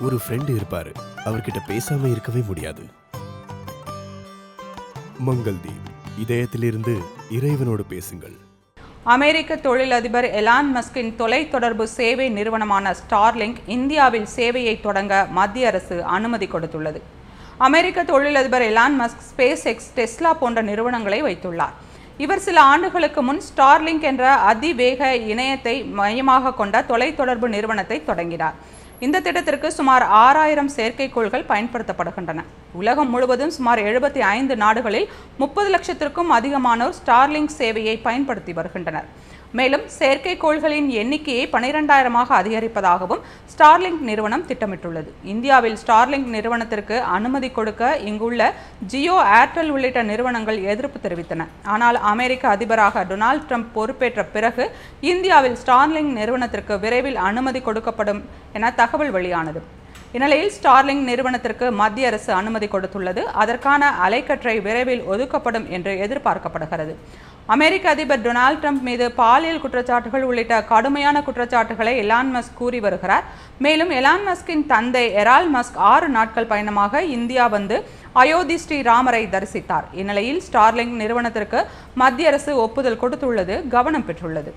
ஒரு ஃப்ரெண்டு இருப்பாரு. அவர்கிட்ட பேசாம இருக்கவே முடியாது. மங்கள்தீப் இதயத்திலிருந்து இறைவனோடு பேசுங்கள். அமெரிக்க தொழிலதிபர் எலான் மஸ்கின் தொலைத்தொடர்பு சேவை நிறுவனமான ஸ்டார்லிங்க் இந்தியாவில் சேவையை தொடங்க மத்திய அரசு அனுமதி கொடுத்துள்ளது. அமெரிக்க தொழிலதிபர் Elon Musk Space X Tesla போன்ற நிறுவனங்களை வைத்துள்ளார். இவர் சில ஆண்டுகளுக்கு முன் ஸ்டார்லிங்க் என்ற அதிவேக இணையத்தை மையமாக கொண்ட தொலைத்தொடர்பு நிறுவனத்தை தொடங்கினார். இந்த திட்டத்திற்கு சுமார் ஆறாயிரம் செயற்கைக்கோள்கள் பயன்படுத்தப்படுகின்றன. உலகம் முழுவதும் சுமார் எழுபத்தி ஐந்து நாடுகளில் முப்பது லட்சத்திற்கும் அதிகமானோர் ஸ்டார்லிங்க் சேவையை பயன்படுத்தி வருகின்றனர். மேலும் செயற்கைக்கோள்களின் எண்ணிக்கையை பனிரெண்டாயிரமாக அதிகரிப்பதாகவும் ஸ்டார்லிங்க் நிறுவனம் திட்டமிட்டுள்ளது. இந்தியாவில் ஸ்டார்லிங்க் நிறுவனத்திற்கு அனுமதி கொடுக்க இங்குள்ள ஜியோ ஏர்டெல் உள்ளிட்ட நிறுவனங்கள் எதிர்ப்பு தெரிவித்தன. ஆனால் அமெரிக்க அதிபராக டொனால்ட் ட்ரம்ப் பொறுப்பேற்ற பிறகு இந்தியாவில் ஸ்டார்லிங்க் நிறுவனத்திற்கு விரைவில் அனுமதி கொடுக்கப்படும் என தகவல் வெளியானது. இந்நிலையில் ஸ்டார்லிங் நிறுவனத்திற்கு மத்திய அரசு அனுமதி கொடுத்துள்ளது. அதற்கான அலைக்கற்றை விரைவில் ஒதுக்கப்படும் என்று எதிர்பார்க்கப்படுகிறது. அமெரிக்க அதிபர் டொனால்ட் ட்ரம்ப் மீது பாலியல் குற்றச்சாட்டுகள் உள்ளிட்ட கடுமையான குற்றச்சாட்டுகளை எலான் மஸ்க் கூறி வருகிறார். மேலும் எலான் மஸ்கின் தந்தை எரால் மஸ்க் ஆறு நாட்கள் பயணமாக இந்தியா வந்து அயோத்தி ஸ்ரீ ராமரை தரிசித்தார். இந்நிலையில் ஸ்டார்லிங் நிறுவனத்திற்கு மத்திய அரசு ஒப்புதல் கொடுத்துள்ளது கவனம் பெற்றுள்ளது.